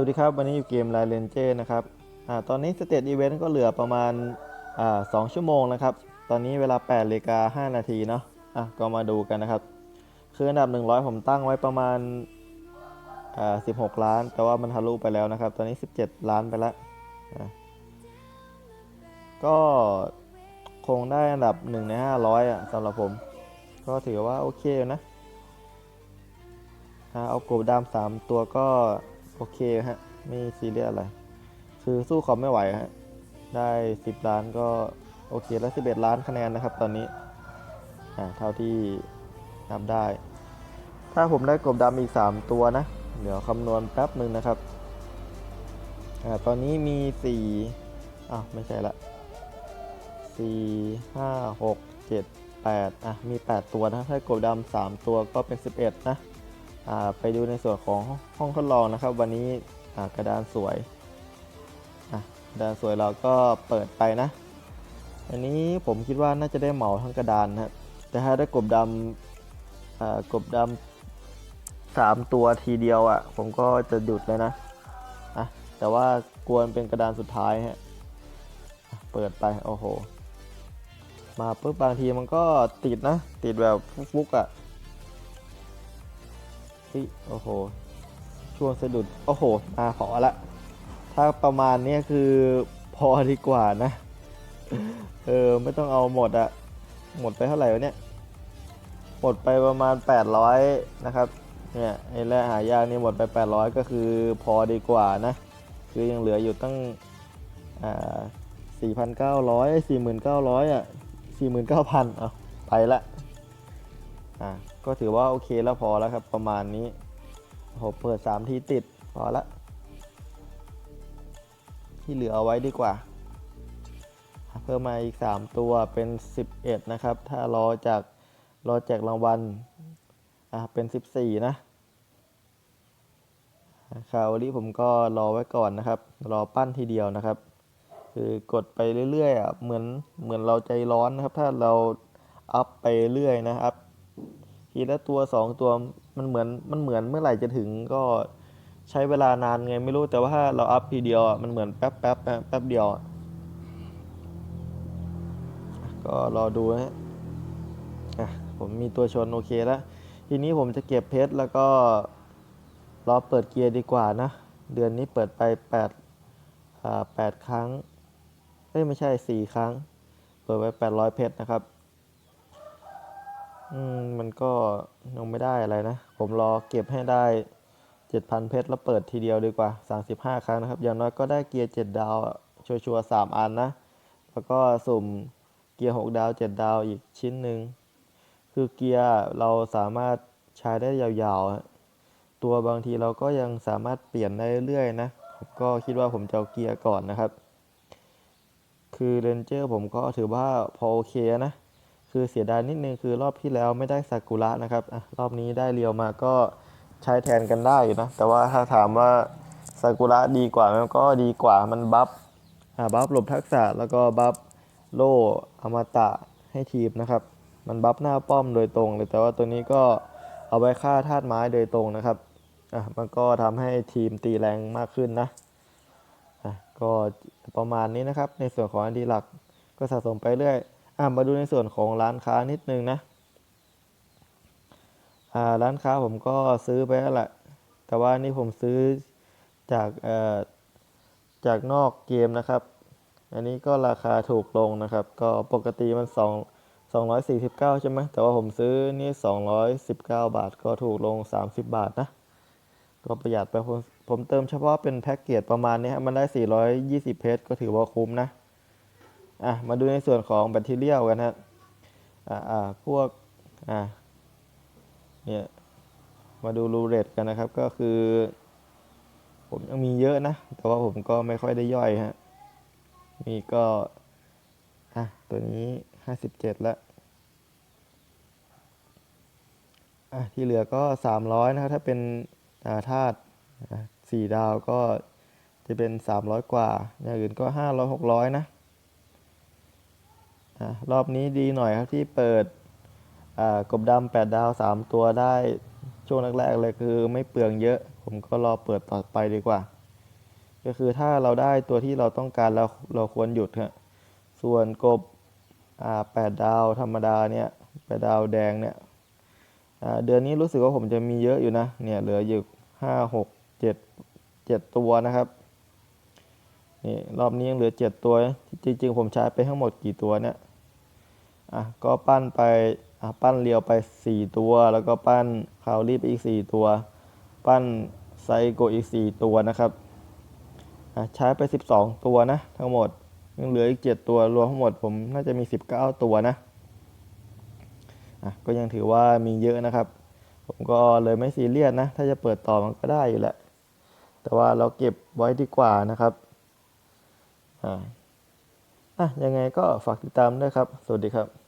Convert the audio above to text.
วัสดีครับ วันนี้อยู่เกมไลเลนเจนะครับอ่าตอนนี้สเตตอีเวนต์ก็เหลือประมาณอ่าสองชั่วโมงนะครับ ตอนนี้เวลา8นาฬิกา5นาทีเนาะอะก็มาดูกันนะครับ คืออันดับ 100 ผมตั้งไว้ประมาณอ่า16ล้าน แต่ว่ามันทะลุไปแล้วนะครับ ตอนนี้ 17 ล้านไปแล้วก็คงได้อันดับ1ใน500อะสำหรับผม ก็ถือว่าโอเคอยู่นะอ่าเอากบดามสามตัวก็ โอเคฮะ ไม่ซีเรียสอะไร คือสู้เขาไม่ไหวฮะ ได้ 10 ล้านก็โอเคแล้ว 11 ล้านคะแนนนะครับตอนนี้ อ่า เท่าที่นับได้ ถ้าผมได้กบดำอีก 3 ตัวนะ เดี๋ยวคำนวณแป๊บหนึ่งนะครับ อ่า ตอนนี้มี 4อ้าวไม่ใช่ละ 4 5 6 7 8 อะ มี 8 ตัวนะ ถ้ากบดำ3ตัวก็เป็น 11 นะอ่า ไปดูในส่วนของห้องทดลองนะครับ วันนี้กระดานสวยกระดานสวยเราก็เปิดไปนะ อันนี้ผมคิดว่าน่าจะได้เหมาทั้งกระดานนะแต่ถ้าได้กบดำกบดำสามตัวทีเดียวอะ่ะ ผมก็จะหยุดเลยนะอะแต่ว่ากวนเป็นกระดานสุดท้ายฮะอะเปิดไปโอ้โห มาปุ๊บบางทีมันก็ติดนะ ติดแบบฟุกๆอะ่ะ ฮ้ยโอ้โห ช่วงสะดุด โอ้โหมาขอละ ถ้าประมาณนี้คือพอดีกว่านะ เออ ไม่ต้องเอาหมดอะหมดไปเท่าไหร่วะเนี่ย หมดไปประมาณ 800 นะครับ เนี่ยไอ้แร่หายากนี่หมดไป 800 ก็คือพอดีกว่านะ คือยังเหลืออยู่ตั้งอ่า4,900 4,900 อะ 49,000 เอาไปละ อ่า ก็ถือว่าโอเคแล้วพอแล้วครับ ประมาณนี้โอ้โหเปิด3ทีติดพอละ ที่เหลือเอาไว้ดีกว่า เพิ่มมาอีก 3 ตัวเป็น 11 นะครับ ถ้ารอจากรอแจกรางวัลอะเป็น 14 นะคราวนี้ผมก็รอไว้ก่อนนะครับ รอปั้นทีเดียวนะครับ คือกดไปเรื่อยๆอะเหมือนเหมือนเราใจร้อนนะครับ ถ้าเราอัพไปเรื่อยนะอัพ ทีละตัว2ตัวมันเหมือนมันเหมือนเมื่อไหร่จะถึงก็ใช้เวลานานไงไม่รู้แต่ว่าถ้าเราอัพทีเดียวอะมันเหมือนแป๊บแป๊บนะแป๊บเดียวอะก็รอดูนะฮะอะผมมีตัวชนโอเคแล้วทีนี้ผมจะเก็บเพชรแล้วก็รอเปิดเกียร์ดีกว่านะ เดือนนี้เปิดไป8อ่า8ครั้งเอ้ยไม่ใช่ 4 ครั้ง เปิดไป 800 เพชรนะครับ อืมมันก็ยังไม่ได้อะไรนะ ผมรอเก็บให้ได้7,000เพชรแล้วเปิดทีเดียวดีกว่า35ครั้งนะครับ อย่างน้อยก็ได้เกียร์7ดดาวชัวร์ๆ3อันนะ แล้วก็สุ่มเกียร์6ดาว7ดดาวอีกชิ้นหนึ่ง คือเกียร์เราสามารถใช้ได้ยาวๆ ตัวบางทีเราก็ยังสามารถเปลี่ยนได้เรื่อยๆนะ ผมก็คิดว่าผมจะเอาเกียร์ก่อนนะครับ คือเรนเจอร์ผมก็ถือว่าพอโอเคนะ คือเสียดายนิดนึงคือรอบที่แล้วไม่ได้ซากุระนะครับอรอบนี้ได้เรียวมาก็ใช้แทนกันได้อยู่นะ แต่ว่าถ้าถามว่าซากุระดีกว่ามันก็ดีกว่ามันบัฟบัฟหลบทักษะแล้วก็บัฟโล่อมตะให้ทีมนะครับ มันบัฟหน้าป้อมโดยตรงเลย แต่ว่าตัวนี้ก็เอาไว้ฆ่าธาตุไม้โดยตรงนะครับอะมันก็ทำให้ทีมตีแรงมากขึ้นนะอะก็ประมาณนี้นะครับ ในส่วนของอันดีหลักก็สะสมไปเรื่อย อะมาดูในส่วนของร้านค้านิดนึงนะอ่าร้านค้าผมก็ซื้อไปแล้วแหละแต่ว่านี่ผมซื้อจากเอ่อจากนอกเกมนะครับ อันนี้ก็ราคาถูกลงนะครับ ก็ปกติมัน2 249 ใช่ไหมแต่ว่าผมซื้อนี่ 219 บาท ก็ถูกลง 30 บาทนะ ก็ประหยัดไปผมผมเติมเฉพาะเป็นแพ็กเกจประมาณนี้มันได้ 420 เพชรก็ถือว่าคุ้มนะ อะมาดูในส่วนของแบตเตอรี่กันฮะอ่าอ่าพวกอ่าเนี่ยมาดูรูเรตกันนะครับก็คือ ผมยังมีเยอะนะ แต่ว่าผมก็ไม่ค่อยได้ย่อยฮะนี่ก็อะตัวนี้ห้าสิบเจ็ดละอะที่เหลือก็สามร้อยนะครับถ้าเป็นอ่าธาตุสี่ดาวก็จะเป็นสามร้อยกว่า อย่างอื่นก็ห้าร้อยหกร้อยนะ อะรอบนี้ดีหน่อยครับที่เปิดกบดำแปดดาวสามตัวได้ช่วงแรกๆเลยคือไม่เปลืองเยอะ ผมก็รอเปิดต่อไปดีกว่า ก็คือถ้าเราได้ตัวที่เราต้องการเราเราควรหยุดฮะส่วนกบแปดดาวธรรมดาเนี่ยแปดดาวแดงเนี่ยเดือนนี้รู้สึกว่าผมจะมีเยอะอยู่นะเนี่ยเหลืออยู่ห้าหกเจ็ดเจ็ดตัวนะครับนี่รอบนี้ยังเหลือเจ็ดตัวจริงๆผมใช้ไปทั้งหมดกี่ตัวเนี่ย อะก็ปั้นไปอะปั้นเรียวไปสี่ตัว แล้วก็ปั้นคาวรีไปอีกสี่ตัว ปั้นไซโกอีกสี่ตัวนะครับอะใช้ไปสิบสองตัวนะ ทั้งหมดยังเหลืออีกเจ็ดตัวรวมทั้งหมดผมน่าจะมีสิบเก้าตัวนะอะก็ยังถือว่ามีเยอะนะครับ ผมก็เลยไม่ซีเรียสนะ ถ้าจะเปิดต่อมันก็ได้อยู่แหละแต่ว่าเราเก็บไว้ดีกว่านะครับอ่า อะยังไงก็ฝากติดตามด้วยครับ สวัสดีครับ